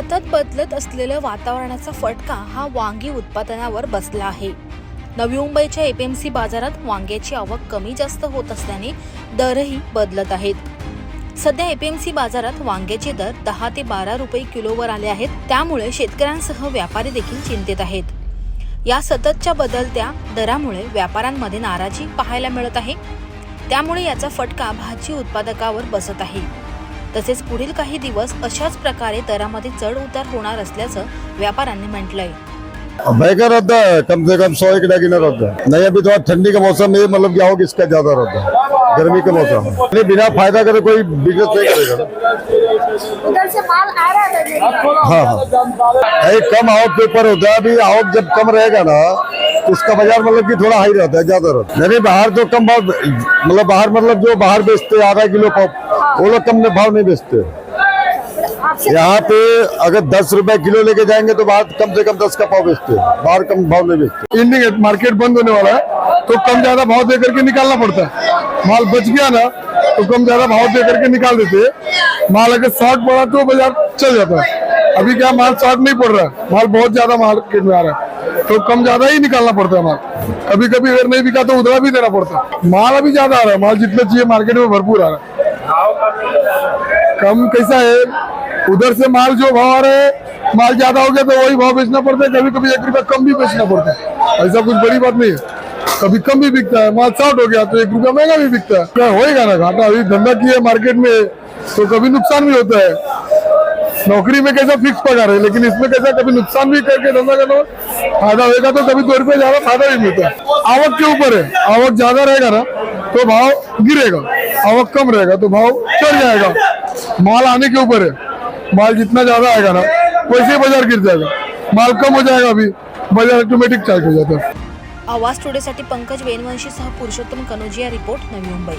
सतत बदलत असलेलं वातावरणाचा फटका हा वांगी उत्पादनावर बसला आहे. नवी मुंबईच्या एपीएमसी बाजारात वांग्याची आवक कमी जास्त होत असल्याने दरही बदलत आहेत. सध्या एपीएमसी बाजारात वांग्याचे दर दहा ते बारा रुपये किलोवर आले आहेत. त्यामुळे शेतकऱ्यांसह व्यापारी देखील चिंतेत आहेत. या सततच्या बदलत्या दरामुळे व्यापाऱ्यांमध्ये नाराजी पाहायला मिळत आहे. त्यामुळे याचा फटका भाजी उत्पादकावर बसत आहे. तसेच पुढील काही दिवस अशाच प्रकारे दरामध्ये चढ उतार होणार असल्याचं व्यापाऱ्यांनी म्हटलंय. बैंगन रहता है कम से कम सौ एक डगिना रहता है। नहीं अभी थोड़ा ठंडी का मौसम है मतलब क्या होगा इसका ज्यादा रहता है। गर्मी का मौसम है। नहीं बिना फायदा करे कोई बिजनेस नहीं करेगा। उधर से माल आ रहा है हाँ हाँ। एक कम के ऊपर होता है। अभी आवक जब कम रहेगा ना तो उसका बाजार मतलब कि थोड़ा हाई रहता है ज्यादा रहता है। नहीं बाहर तो कम भाव मतलब बाहर मतलब जो बाहर बेचते आधा किलो वो लोग कम में भाव नहीं बेचते। यहाँ पे अगर दस रुपए किलो लेके जाएँगे तो बाहर कम से कम दस का पाव बेचते हैं। बाहर कम भाव नहीं बेचते। इंडिकेट मार्केट बंद होने वाला है तो कम ज़्यादा भाव दे करके निकालना पड़ता है। माल बच गया ना तो कम ज़्यादा भाव दे करके निकाल देते हैं। माल अगर शॉर्ट पड़ा तो बाज़ार चल जाता है। अभी क्या माल शॉर्ट नहीं पड़ रहा है? माल बहुत ज़्यादा मार्केट में आ रहा है। तो कम ज़्यादा ही निकालना पड़ता है माल। कभी कभी अगर नहीं बिका तो उधरा भी देना पड़ता है। माल अभी ज़्यादा आ रहा है। माल जितना चाहिए मार्केट में भरपूर आ रहा है। कम कैसा है? उधर से माल जो भाव आ रहे हैं, माल ज़्यादा हो गया तो वही भाव बेचना पड़ता है। कभी कभी एक रुपया कम भी बेचना पड़ता है। ऐसा कुछ बड़ी बात नहीं है। कभी कम भी बिकता है। माल शॉर्ट हो गया तो एक रुपया महँगा भी बिकता है। क्या होएगा ना घाटा? अभी धंधा किया मार्केट में तो कभी नुकसान भी होता है। नौकरी में कैसा फिक्स पगार है? लेकिन इसमें कैसा कभी नुकसान भी करके धंधा करना फ़ायदा होगा तो कभी दो रुपये ज़्यादा फ़ायदा भी मिलता है। आवक के ऊपर है। आवक ज़्यादा रहेगा ना? तो भाव गिरेगा आवक कम रहेगा तो भाव चढ़ जाएगा। माल आने के ऊपर है। माल जितना ज्यादा आएगा ना वैसे बाजार गिर जाएगा। माल कम हो जाएगा अभी बाजार ऑटोमेटिक चार्ज हो जाता है। आवाज टुडेसाठी पंकज वेनवंशीसह पुरुषोत्तम कनोजिया रिपोर्ट नवी मुंबई.